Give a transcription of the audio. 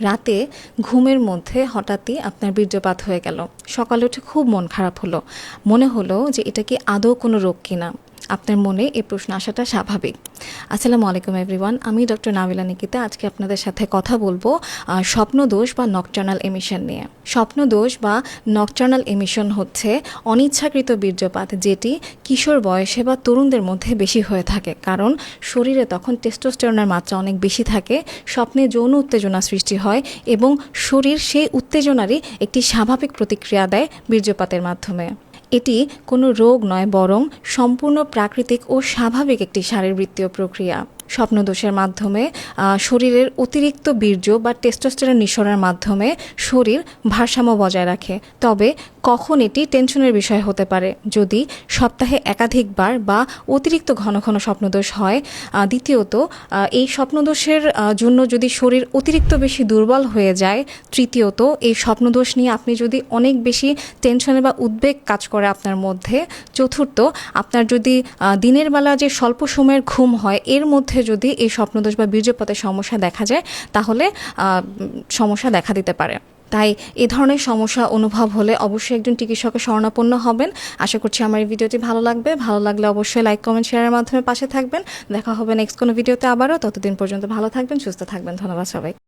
রাতে ঘুমের মধ্যে হঠাৎই আপনার বীর্যপাত হয়ে গেল। সকালে উঠে খুব মন খারাপ হলো। মনে হলো যে এটা কি আদৌ কোনো রোগ কিনা। আপনার মনে এই প্রশ্ন আসাটা স্বাভাবিক। আসসালামু আলাইকুম এভরিওয়ান আমি ডক্টর নাবিলা নিকিতা। আজকে আপনাদের সাথে কথা বলব স্বপ্নদোষ বা নকচার্নাল এমিশন নিয়ে। স্বপ্নদোষ বা নকচার্নাল এমিশন হচ্ছে অনিচ্ছাকৃত বীর্যপাত, যেটি কিশোর বয়সে বা তরুণদের মধ্যে বেশি হয়ে থাকে। কারণ শরীরে তখন টেস্টোস্টেরনের মাত্রা অনেক বেশি থাকে, স্বপ্নে যৌন উত্তেজনা সৃষ্টি হয় এবং শরীর সেই উত্তেজনারই একটি স্বাভাবিক প্রতিক্রিয়া দেয় বীর্যপাতের মাধ্যমে। এটি কোনো রোগ নয় বরং সম্পূর্ণ প্রাকৃতিক ও স্বাভাবিক একটি শারীরবৃত্তীয় প্রক্রিয়া। স্বপ্নদোষের মাধ্যমে শরীরের অতিরিক্ত বীর্য বা টেস্টোস্টেরন নিঃসরণের মাধ্যমে শরীর ভারসাম্য বজায় রাখে। তবে কখন এটি টেনশনের বিষয় হতে পারে? যদি সপ্তাহে একাধিকবার বা অতিরিক্ত ঘন ঘন স্বপ্নদোষ হয় দ্বিতীয়ত এই স্বপ্নদোষের জন্য যদি শরীর অতিরিক্ত বেশি দুর্বল হয়ে যায়, তৃতীয়ত, এই স্বপ্নদোষ নিয়ে আপনি যদি অনেক বেশি টেনশনে বা উদ্বেগ কাজ করে আপনার মধ্যে, চতুর্থ, আপনার যদি দিনের বেলা যে স্বল্প সময়ের ঘুম হয়, এর মধ্যে যদি এই স্বপ্নদোষ বা বীর্যপাতের সমস্যা দেখা যায়, তাহলে সমস্যা দেখা দিতে পারে। তাই এ ধরনের সমস্যা অনুভব হলে অবশ্যই একজন চিকিৎসকের শরণাপন্ন হবেন। আশা করছি আমার এই ভিডিওটি ভালো লাগবে। ভালো লাগলে অবশ্যই লাইক, কমেন্ট, শেয়ারের মাধ্যমে পাশে থাকবেন। দেখা হবে নেক্সট কোনো ভিডিওতে আবারও। ততদিন পর্যন্ত ভালো থাকবেন, সুস্থ থাকবেন। ধন্যবাদ সবাই